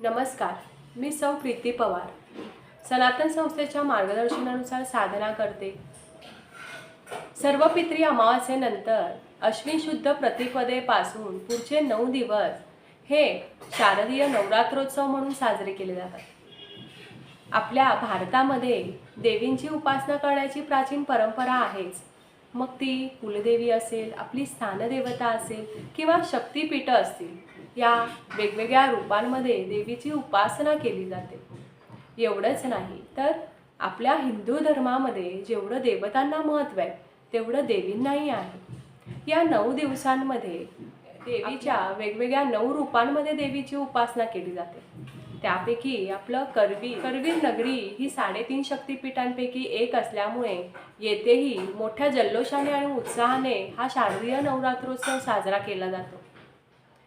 नमस्कार मी सौ प्रीती पवार. सनातन संस्थेच्या मार्गदर्शनानुसार साधना करते. सर्व पित्री अमावास्येनंतर अश्विन शुद्ध प्रतिपदेपासून पुढचे नऊ दिवस हे शारदीय नवरात्रोत्सव म्हणून साजरे केले जातात. आपल्या भारतामध्ये देवींची उपासना करण्याची प्राचीन परंपरा आहेच. मग ती कुलदेवी असेल आपली स्थानदेवता असेल किंवा शक्तिपीठं असतील. या वेगवेगळ्या रूपांमध्ये देवीची उपासना केली जाते. एवढंच नाही तर आपल्या हिंदू धर्मामध्ये जेवढं देवतांना महत्त्व आहे तेवढं देवींनाही आहे. या नऊ दिवसांमध्ये देवीच्या वेगवेगळ्या नऊ रूपांमध्ये देवीची उपासना केली जाते. त्यापैकी आपलं करवी करवीर नगरी ही साडेतीन शक्तिपीठांपैकी एक असल्यामुळे येथेही मोठ्या जल्लोषाने आणि उत्साहाने हा शारदीय नवरात्रोत्सव साजरा केला जातो.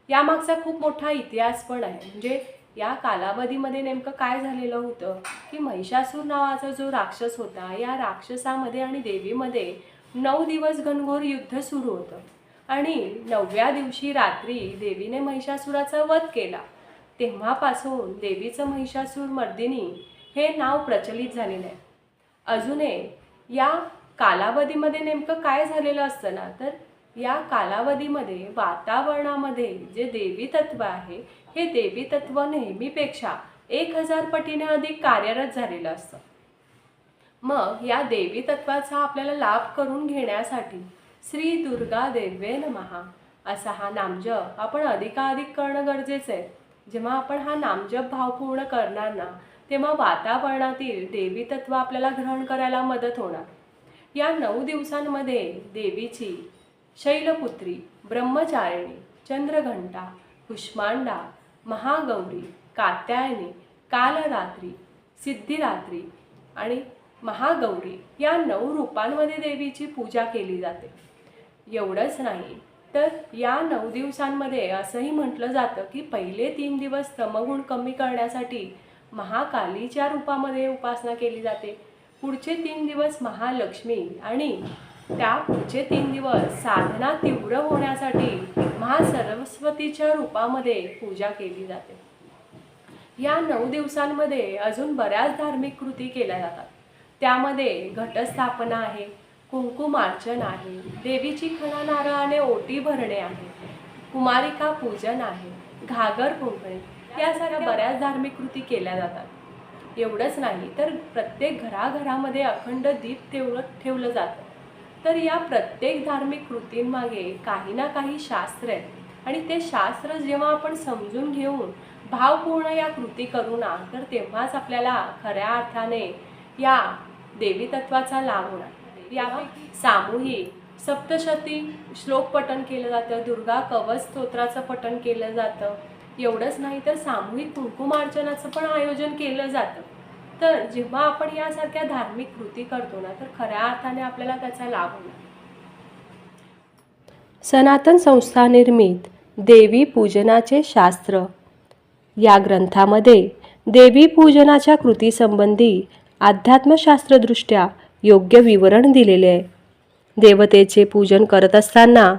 यामागचा खूप मोठा इतिहास पण आहे. म्हणजे या कालावधीमध्ये नेमकं काय झालेलं होतं? की महिषासूर नावाचा जो राक्षस होता या राक्षसामध्ये आणि देवीमध्ये नऊ दिवस घनघोर युद्ध सुरू होतं. आणि नवव्या दिवशी रात्री देवीने महिषासुराचा वध केला. तेव्हापासून देवीचं महिषासूर मर्दिनी हे नाव प्रचलित झालेलं आहे. अजूनही या कालावधीमध्ये नेमकं काय झालेलं असतं ना तर या कालावधीमध्ये वातावरणामध्ये जे देवी तत्व आहे हे देवी तत्व नेहमीपेक्षा एक हजार पटीने अधिक कार्यरत झालेलं असतं. मग या देवी तत्वाचा आपल्याला लाभ करून घेण्यासाठी श्री दुर्गा देवे नमहा असा हा नामजप आपण अधिकाधिक करणं गरजेचं आहे. जेव्हा आपण हा नामजप भावपूर्ण करणार ना तेव्हा वातावरणातील देवी तत्व आपल्याला ग्रहण करायला मदत होणार. या नऊ दिवसांमध्ये देवीची शैलपुत्री ब्रह्मचारिणी चंद्रघंटा कुष्मांडा महागौरी कात्यायनी कालरात्री सिद्धिरात्री आणि महागौरी या नऊ रूपांमध्ये देवीची पूजा केली जाते. एवढंच नाही तर या नऊ दिवसांमध्ये असंही म्हटलं जातं की पहिले तीन दिवस तमगुण कमी करण्यासाठी महाकालीच्या रूपामध्ये उपासना केली जाते. पुढचे तीन दिवस महालक्ष्मी आणि त्या पुढचे तीन दिवस साधना तीव्र होण्यासाठी महासरस्वतीच्या रूपामध्ये पूजा केली जाते. या नऊ दिवसांमध्ये अजून बऱ्याच धार्मिक कृती केल्या जातात. त्यामध्ये घटस्थापना आहे कुंकुमार्चन आहे देवीची खणा नारळाने ओटी भरणे आहे कुमारिका पूजन आहे घागर कुंकणे साऱ्या बऱ्याच धार्मिक कृती केल्या जातात. एवढंच नाही तर प्रत्येक घराघरामध्ये अखंड दीप ठेवलं ठेवलं जातं. तर या प्रत्येक धार्मिक कृतींमागे काही ना काही शास्त्र आहे आणि ते शास्त्र जेव्हा आपण समजून घेऊन भावपूर्ण या कृती करू ना तर तेव्हाच आपल्याला खऱ्या अर्थाने या देवी तत्वाचा लाभ होणार. यापैकी सामूहिक सप्तशती श्लोक पठण केलं जातं दुर्गा कवच स्तोत्राचं पठण केलं जातं. एवढंच नाही तर सामूहिक कुंकुमार्चनाचं पण आयोजन केलं जातं. तर जेव्हा आपण यासारख्या धार्मिक कृती करतो ना तर खऱ्या अर्थाने आपल्याला त्याचा लाभ होणार. सनातन संस्था निर्मित देवी पूजनाचे शास्त्र. या ग्रंथामध्ये देवी पूजनाच्या कृतीसंबंधी अध्यात्मशास्त्रदृष्ट्या योग्य विवरण दिलेले आहे. देवतेचे पूजन करत असताना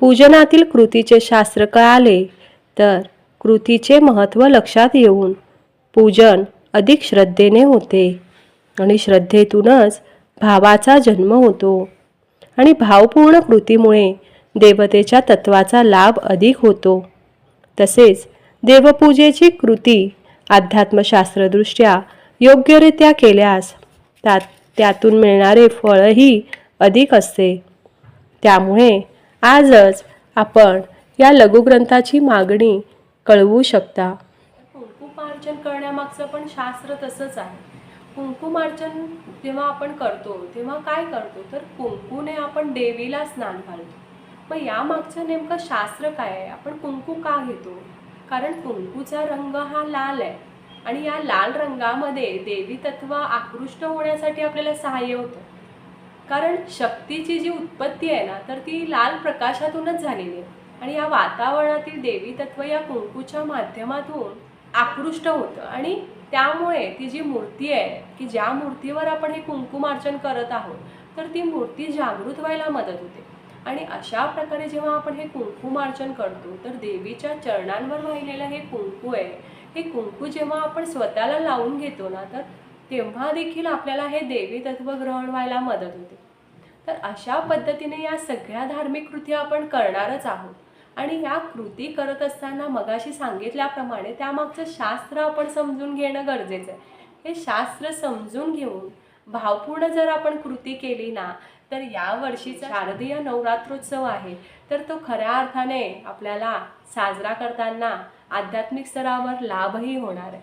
पूजनातील कृतीचे शास्त्र कळाले तर कृतीचे महत्त्व लक्षात येऊन पूजन अधिक श्रद्धेने होते. आणि श्रद्धेतूनच भावाचा जन्म होतो. आणि भावपूर्ण कृतीमुळे देवतेच्या तत्वाचा लाभ अधिक होतो. तसेच देवपूजेची कृती अध्यात्मशास्त्रदृष्ट्या योग्यरित्या केल्यास त्यात त्यातून मिळणारे फळही अधिक असते. त्यामुळे आजच आपण या लघुग्रंथाची मागणी कळवू शकता. अर्चन करण्यामागचं पण शास्त्र तसंच आहे. कुंकुमार्चन जेव्हा आपण करतो तेव्हा काय करतो? तर कुंकूने आपण देवीला स्नान घालतो. मग यामागचं नेमकं शास्त्र काय आहे? आपण कुंकू का घेतो? कारण कुंकूचा रंग हा लाल आहे आणि या लाल रंगामध्ये देवी तत्व आकृष्ट होण्यासाठी आपल्याला सहाय्य होतं. कारण शक्तीची जी उत्पत्ती आहे ना तर ती लाल प्रकाशातूनच झालेली आहे. आणि या वातावरणातील देवी तत्व या कुंकूच्या माध्यमातून आकृष्ट होतं. आणि त्यामुळे ती जी मूर्ती आहे की ज्या मूर्तीवर आपण हे कुंकुमार्चन करत आहोत तर ती मूर्ती जागृत व्हायला मदत होते. आणि अशा प्रकारे जेव्हा आपण हे कुंकुमार्चन करतो तर देवीच्या चरणांवर वाहिलेलं हे कुंकू आहे हे कुंकू जेव्हा आपण स्वतःला लावून घेतो ना तर तेव्हा देखील आपल्याला हे देवी तत्व ग्रहण व्हायला मदत होते. तर अशा पद्धतीने या सगळ्या धार्मिक कृती आपण करणारच आहोत. आणि या कृती करत असताना मगाशी सांगितल्याप्रमाणे त्यामागचं शास्त्र आपण समजून घेणं गरजेचं आहे. हे शास्त्र समजून घेऊन भावपूर्ण जर आपण कृती केली ना तर या वर्षीचा शारदीय नवरात्रोत्सव आहे. तर तो खऱ्या अर्थाने आपल्याला साजरा करताना आध्यात्मिक स्तरावर लाभही होणार आहे.